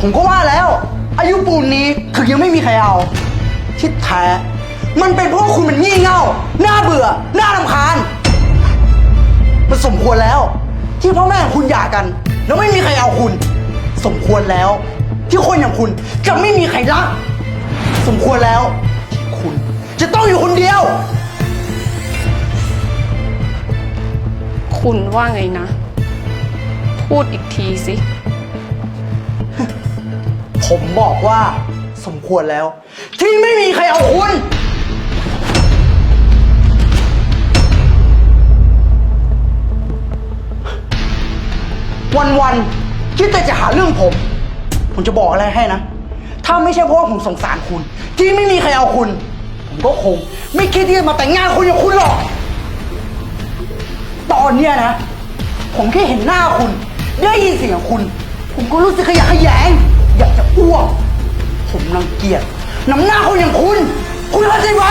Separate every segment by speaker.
Speaker 1: ผมก็ว่าแล้ว อายุปูนนี้ถึงยังไม่มีใครเอาที่แท้มันเป็นเพราะว่าคุณมันงี่เง่าหน่าเบื่อ หน่ารำคาญมันสมควรแล้ว ที่พ่อแม่ของคุณหย่ากัน แล้วไม่มีใครเอาคุณ สมควรแล้ว ที่คนอย่างคุณจะไม่มีใครรัก สมควรแล้วที่คุณจะต้องอยู่คนเดียว
Speaker 2: คุณว่าไงนะ พูดอีกทีสิ
Speaker 1: ผมบอกว่าสมควรแล้ว ที่ไม่มีใครเอาคุณวันๆคิดแต่จะหาเรื่องผม ผมจะบอกอะไรให้นะ ถ้าไม่ใช่เพราะว่าผมสงสารคุณ ที่ไม่มีใครเอาคุณ ผมก็คง ไม่คิดที่จะมาแต่งงานคุณอย่างคุณหรอก ตอนเนี้ยนะ ผมแค่เห็นหน้าคุณ ได้ยินเสียงคุณ ผมก็รู้สึกขยะแขยง รังเกียจน้ำหน้าคนอย่างคุณ คุณเข้าใจไหม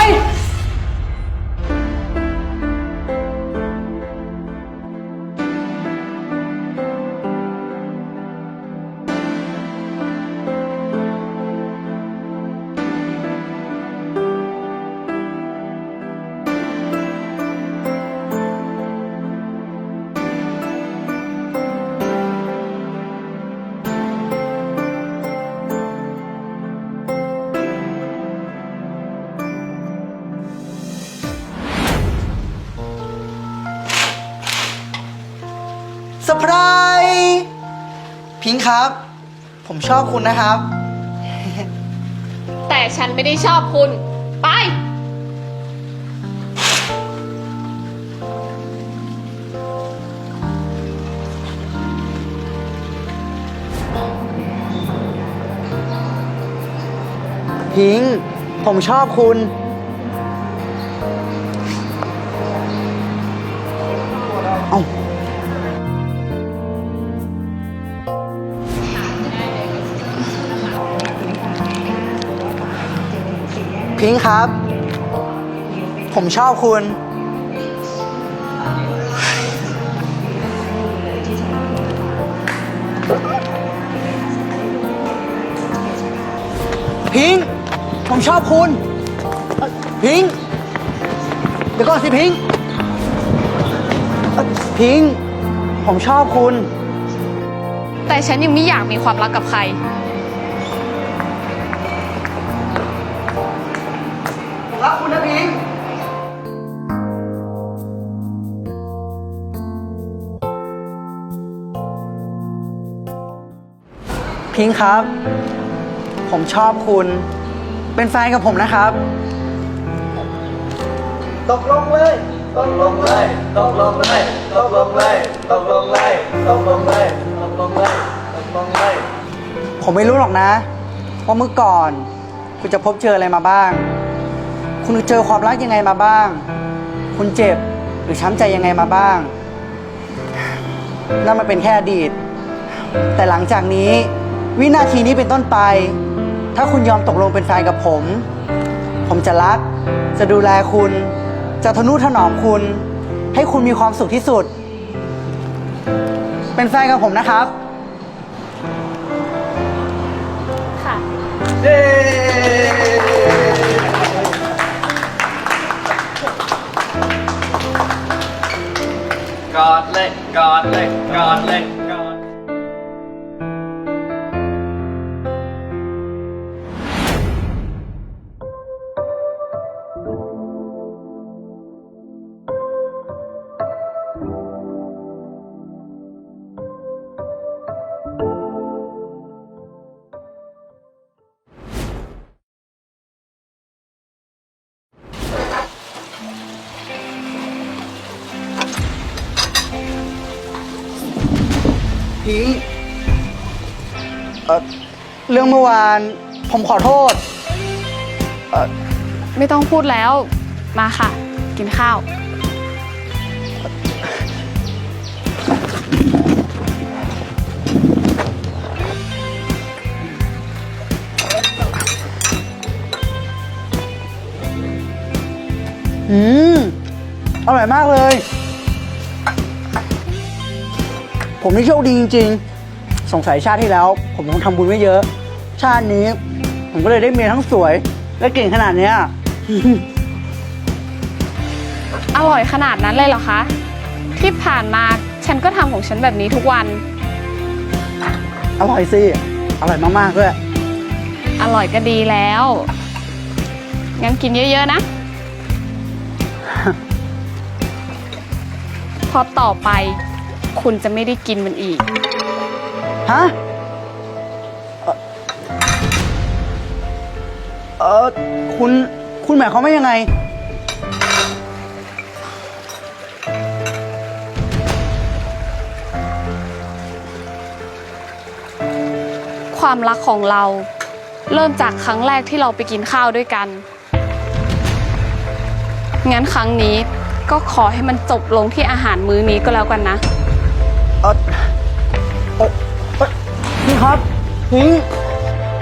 Speaker 1: พิงค์ครับ ผมชอบคุณนะครับ
Speaker 2: แต่ฉันไม่ได้ชอบคุณ ไป
Speaker 1: พิงค์ผมชอบคุณ เอ้า พิงค์ครับ ผมชอบคุณ พิงค์ผมชอบคุณ พิงค์เดี๋ยวก่อนสิพิงค์พิงค์ผมชอบคุณ
Speaker 2: แต่ฉันยังไม่อยากมีความรักกับใคร
Speaker 1: พิงค์ครับ ผมชอบคุณ เป็นแฟนกับผมนะครับ
Speaker 3: ตกลงเลย ตกลงเลย ตกลงเลย ตกลงเลย ตกลงเลย ตกลงเลย ตกลงเลย ตกลงเลย
Speaker 1: ผมไม่รู้หรอกนะว่าเมื่อก่อน คุณจะพบเจออะไรมาบ้าง คุณเจอความรักยังไงมาบ้าง คุณเจ็บหรือช้ำใจยังไงมาบ้าง นั่นมันเป็นแค่อดีต แต่หลังจากนี้ วินาทีนี้เป็นต้นไป ถ้าคุณยอมตกลงเป็นแฟนกับผม ผมจะรัก จะดูแลคุณ จะทนุถนอมคุณ ให้คุณมีความสุขที่สุด เป็นแฟนกับผมนะครับ
Speaker 2: ค่ะ
Speaker 3: เย้กอดเลยกอดเลยกอดเลย
Speaker 1: พิงค์เอ่อเรื่องเมื่อวานผมขอโทษ
Speaker 2: ไม่ต้องพูดแล้ว มาค่ะ กินข้าว
Speaker 1: อืม อร่อยมากเลย ผมนี่โชคดีจริงสงสัยชาติที่แล้ว ผมคงทำบุญไม่เยอะ ชาตินี้ ผมก็เลยได้เมียทั้งสวย และเก่งขนาดเนี้ย
Speaker 2: อร่อยขนาดนั้นเลยเหรอคะ ที่ผ่านมาฉันก็ทำของฉันแบบนี้ทุกวัน
Speaker 1: อร่อยสิ อร่อยมากๆด้วย
Speaker 2: อร่อยก็ดีแล้ว งั้นกินเยอะ ๆ นะพอต่อไป คุณจะไม่ได้กินมันอีก
Speaker 1: ฮะเอ่อเออคุณ คุณหมายความว่ายังไง
Speaker 2: ความรักของเรา เริ่มจากครั้งแรกที่เราไปกินข้าวด้วยกัน งั้นครั้งนี้ก็ขอให้มันจบลงที่อาหารมื้อนี้ก็แล้วกันนะ
Speaker 1: พิง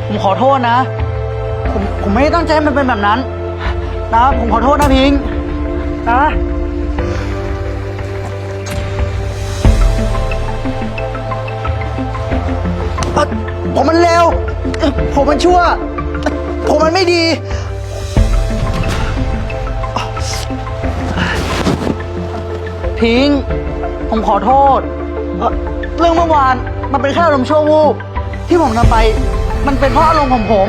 Speaker 1: ผมขอโทษนะ ผมผมไม่ได้ตั้งใจให้มันเป็นแบบนั้น นะ ผมขอโทษนะพิงนะเอ่อผมมันเลวเอ่อผมมันชั่วเอ่อผมมันไม่ดี พิงผมขอโทษเอ่อเรื่องเมื่อวานมันเป็นแค่อารมณ์ชั่ววูบ ที่ผมทำไป มันเป็นเพราะอารมณ์ของผม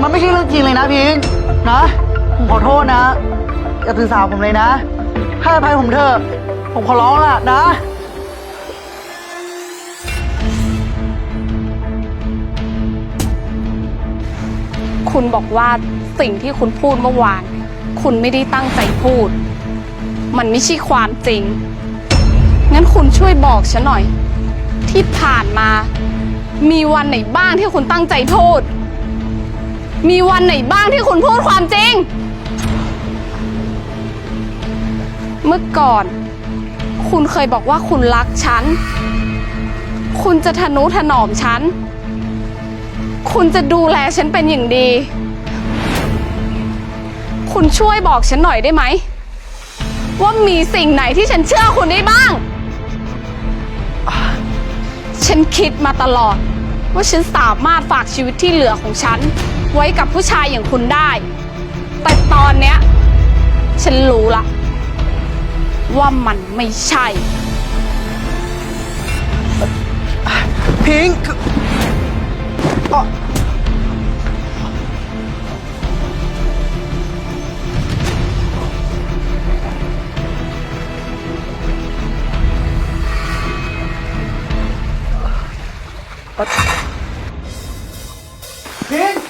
Speaker 1: มันไม่ใช่เรื่องจริงเลยนะพิงนะผมขอโทษนะ อย่าถือสาผมเลยนะ ให้อภัยผมเถอะ ผมขอร้องล่ะนะ
Speaker 2: คุณบอกว่าสิ่งที่คุณพูดเมื่อวาน คุณไม่ได้ตั้งใจพูด มันไม่ใช่ความจริง งั้นคุณช่วยบอกฉันหน่อย ที่ผ่านมา มีวันไหนบ้างที่คุณตั้งใจพูด มีวันไหนบ้างที่คุณพูดความจริง เมื่อก่อน คุณเคยบอกว่าคุณรักฉัน คุณจะทนุถนอมฉัน คุณจะดูแลฉันเป็นอย่างดี คุณช่วยบอกฉันหน่อยได้ไหม ว่ามีสิ่งไหนที่ฉันเชื่อคุณได้บ้าง ฉันคิดมาตลอด ว่าฉันสามารถฝากชีวิตที่เหลือของฉัน ไว้กับผู้ชายอย่างคุณได้ แต่ตอนเนี้ย ฉันรู้ละ ว่ามันไม่ใช่
Speaker 1: พิงค์ พิง